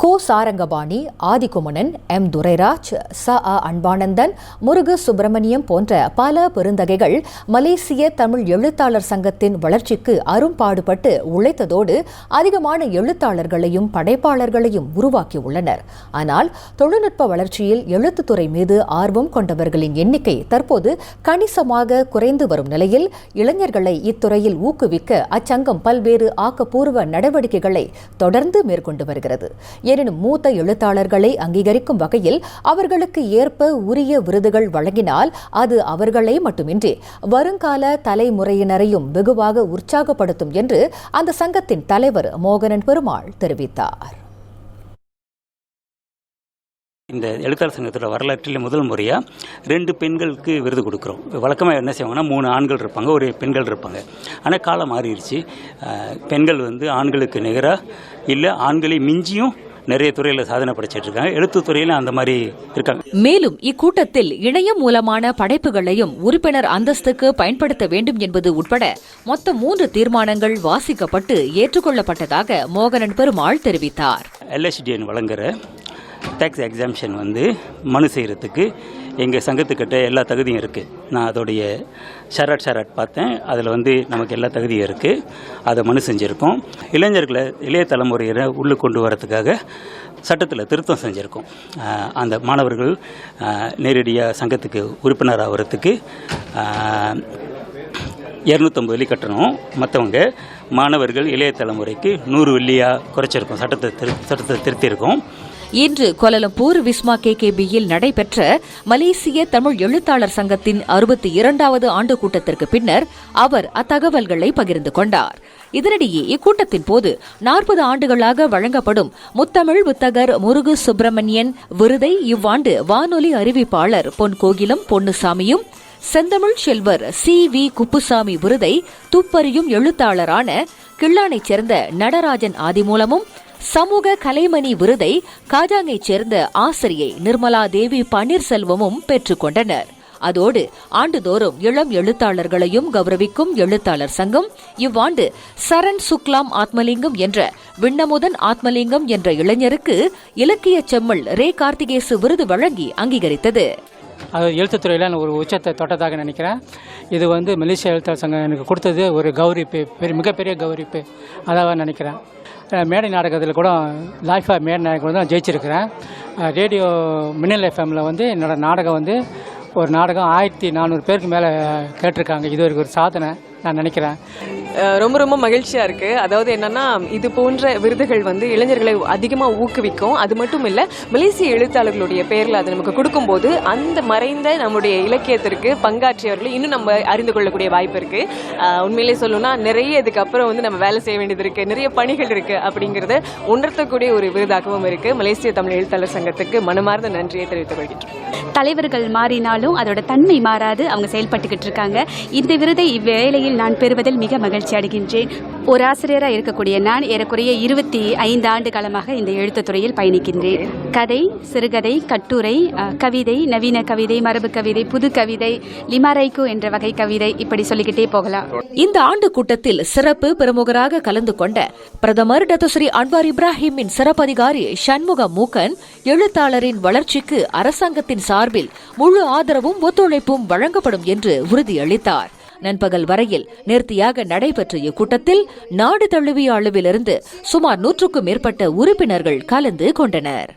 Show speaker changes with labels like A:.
A: கோ Sarangapani Adhikumanan M. Durairaj ச. அ. அன்பானந்தன் முருகு சுப்பிரமணியம் போன்ற பல பெருந்தகைகள் மலேசிய தமிழ் எழுத்தாளர் சங்கத்தின் வளர்ச்சிக்கு அரும்பாடுபட்டு உழைத்ததோடு அதிகமான எழுத்தாளர்களையும் படைப்பாளர்களையும் உருவாக்கியுள்ளனர். ஆனால் தொழில்நுட்ப வளர்ச்சியில் எழுத்துத்துறை மீது ஆர்வம் கொண்டவர்களின் எண்ணிக்கை தற்போது கணிசமாக குறைந்து வரும் நிலையில் இளைஞர்களை இத்துறையில் ஊக்குவிக்க அச்சங்கம் பல்வேறு ஆக்கப்பூர்வ நடவடிக்கைகளை தொடர்ந்து மேற்கொண்டு வருகிறது. எனினும் மூத்த எழுத்தாளர்களை அங்கீகரிக்கும் வகையில் அவர்களுக்கு ஏற்ப உரிய விருதுகள் வழங்கினால் அது அவர்களை மட்டுமின்றி வருங்கால தலைமுறையினரையும் வெகுவாக உற்சாகப்படுத்தும் என்று அந்த சங்கத்தின் தலைவர் மோகனன் பெருமாள் தெரிவித்தார்.
B: இந்த எழுத்தாளர் சங்கத்தோட வரலாற்றில் முதல் முறையாக ரெண்டு பெண்களுக்கு விருது கொடுக்குறோம். வழக்கமாக என்ன செய்வாங்கன்னா மூணு ஆண்கள் இருப்பாங்க ஒரு பெண்கள் இருப்பாங்க. ஆனால் காலம் மாறிடுச்சு. பெண்கள் வந்து ஆண்களுக்கு நிகராக இல்லை ஆண்களை மிஞ்சியும் நிறைய துறையில் சாதனை படைச்சிட்டு இருக்காங்க எழுத்துத் துறையிலும் அந்த மாதிரி இருக்காங்க.
C: மேலும் இக்கூட்டத்தில் இணையம் மூலமான படைப்புகளையும் உறுப்பினர் அந்தஸ்துக்கு பயன்படுத்த வேண்டும் என்பது உட்பட மொத்தம் மூன்று தீர்மானங்கள் வாசிக்கப்பட்டு ஏற்றுக்கொள்ளப்பட்டதாக மோகனன் பெருமாள் தெரிவித்தார்.
B: எல்எஸ்டிஎன் வழங்குற டேக்ஸ் எக்ஸாம்ஷன் வந்து மனு செய்கிறதுக்கு எங்கள் சங்கத்துக்கிட்ட எல்லா தகுதியும் இருக்குது நான் அதோடைய ஷரட் ஷரட் பார்த்தேன். அதில் வந்து நமக்கு எல்லா தகுதியும் இருக்குது அதை மனு செஞ்சுருக்கோம். இளைஞர்களை இளைய தலைமுறையினரை உள்ளே கொண்டு வரதுக்காக சட்டத்தில் திருத்தம் செஞ்சுருக்கோம். அந்த மாணவர்கள் நேரடியாக சங்கத்துக்கு உறுப்பினர் ஆகிறதுக்கு இரநூத்தம்பது வெள்ளி கட்டணும். மற்றவங்க மாணவர்கள் இளைய தலைமுறைக்கு நூறு வெள்ளியாக குறைச்சிருக்கோம். சட்டத்தை திரு சட்டத்தை திருத்தியிருக்கோம்
C: இன்று கோலலம்பூர் விஸ்மா கேகேபியில் நடைபெற்ற மலேசிய தமிழ் எழுத்தாளர் சங்கத்தின் அறுபத்தி இரண்டாவது ஆண்டு கூட்டத்திற்கு பின்னர் அவர் அத்தகவல்களை பகிர்ந்து கொண்டார். இதனிடையே இக்கூட்டத்தின் போது நாற்பது ஆண்டுகளாக வழங்கப்படும் முத்தமிழ் புத்தகர் முருகு சுப்பிரமணியன் விருதை இவ்வாண்டு வானொலி அறிவிப்பாளர் பொன் கோகிலம் பொன்னுசாமியும் செந்தமிழ் செல்வர் சி. வி. குப்புசாமி விருதை துப்பறியும் எழுத்தாளரான கிள்ளானைச் சேர்ந்த நடராஜன் ஆதிமூலமும் சமூக கலைமணி விருதை காஜாங்கைச் சேர்ந்த ஆசிரியை நிர்மலா தேவி பன்னீர்செல்வமும் பெற்றுக்கொண்டனர் அதோடு ஆண்டுதோறும் இளம் எழுத்தாளர்களையும் கௌரவிக்கும் எழுத்தாளர் சங்கம் இவ்வாண்டு சரண் சுக்லாம் ஆத்மலிங்கம் என்ற விண்ணமுதன் ஆத்மலிங்கம் என்ற இளைஞருக்கு இலக்கிய செம்மல் ரே கார்த்திகேசு விருது வழங்கி அங்கீகரித்தது.
D: அது எழுத்துத்துறையில் நான் ஒரு உச்சத்தை தொட்டதாக நினைக்கிறேன். இது வந்து மலேசிய எழுத்தாளர் சங்கம் எனக்கு கொடுத்தது ஒரு கௌரிப்பு பெரிய மிகப்பெரிய கௌரிப்பு அதாக நினைக்கிறேன். மேடை நாடகத்தில் கூட லைஃபா மேடை நாடகம் தான் ஜெயிச்சிருக்கிறேன் ரேடியோ மின்னல் எஃப்எம்மில் வந்து என்னோடய நாடகம் வந்து ஒரு நாடகம் ஆயிரத்தி நானூறு பேருக்கு மேலே கேட்டிருக்காங்க. இது ஒரு ஒரு சாதனை. நான் நினைக்கிறேன்.
E: ரொம்ப ரொம்ப மகிழ்ச்சியா இருக்கு. அதாவது என்னன்னா இது போன்ற விருதுகள் வந்து இளைஞர்களை அதிகமா ஊக்குவிக்கும். அது மட்டும் இல்ல மலேசிய எழுத்தாளர்களுடைய பேரில் அது நமக்கு கொடுக்கும்போது அந்த மறைந்த நம்முடைய இலக்கியத்திற்கு பங்காற்றியவர்களை இன்னும் நம்ம அறிந்து கொள்ளக்கூடிய வாய்ப்பு இருக்கு. உண்மையிலே சொல்லணும்னா நிறைய இதுக்கப்புறம் வந்து நம்ம வேலை செய்ய வேண்டியது இருக்கு. நிறைய பணிகள் இருக்கு அப்படிங்கறத உணர்த்தக்கூடிய ஒரு விருதாகவும் இருக்கு. மலேசிய தமிழ் எழுத்தாளர் சங்கத்துக்கு மனமார்ந்த நன்றியை தெரிவித்துக் கொள்கின்றோம்.
F: தலைவர்கள் மாறினாலும் அதோட தன்மை மாறாது. அவங்க செயல்பட்டுக்கிட்டு இருக்காங்க. இந்த விருதை இவ்வேளையில் நான் பெறுவதில் மிக மகிழ்ச்சி. அடைகின்றேன். ஒரு ஆசிரியராக இருக்கக்கூடிய நான் ஏறக்குறைய இருபத்தி ஐந்து ஆண்டு காலமாக இந்த எழுத்துத்துறையில் பயணிக்கின்றேன். கதை சிறுகதை கட்டுரை கவிதை நவீன கவிதை மரபு கவிதை புது கவிதை லிமாரைக்கு என்ற வகை கவிதை இப்படி சொல்லிக்கிட்டே போகலாம்.
C: இந்த ஆண்டு கூட்டத்தில் சிறப்பு பிரமுகராக கலந்து கொண்ட பிரதமர் டத்துஸ்ரீ அன்வார் இப்ராஹிமின் சிறப்பதிகாரி சண்முக மூக்கன் எழுத்தாளரின் வளர்ச்சிக்கு அரசாங்கத்தின் சார்பில் முழு ஆதரவும் ஒத்துழைப்பும் வழங்கப்படும் என்று உறுதியளித்தார். நண்பகல் வரையில் நேர்த்தியாக நடைபெற்ற இக்கூட்டத்தில் நாடு தழுவிய அளவிலிருந்து சுமார் நூற்றுக்கும் மேற்பட்ட உறுப்பினர்கள் கலந்து கொண்டனர்.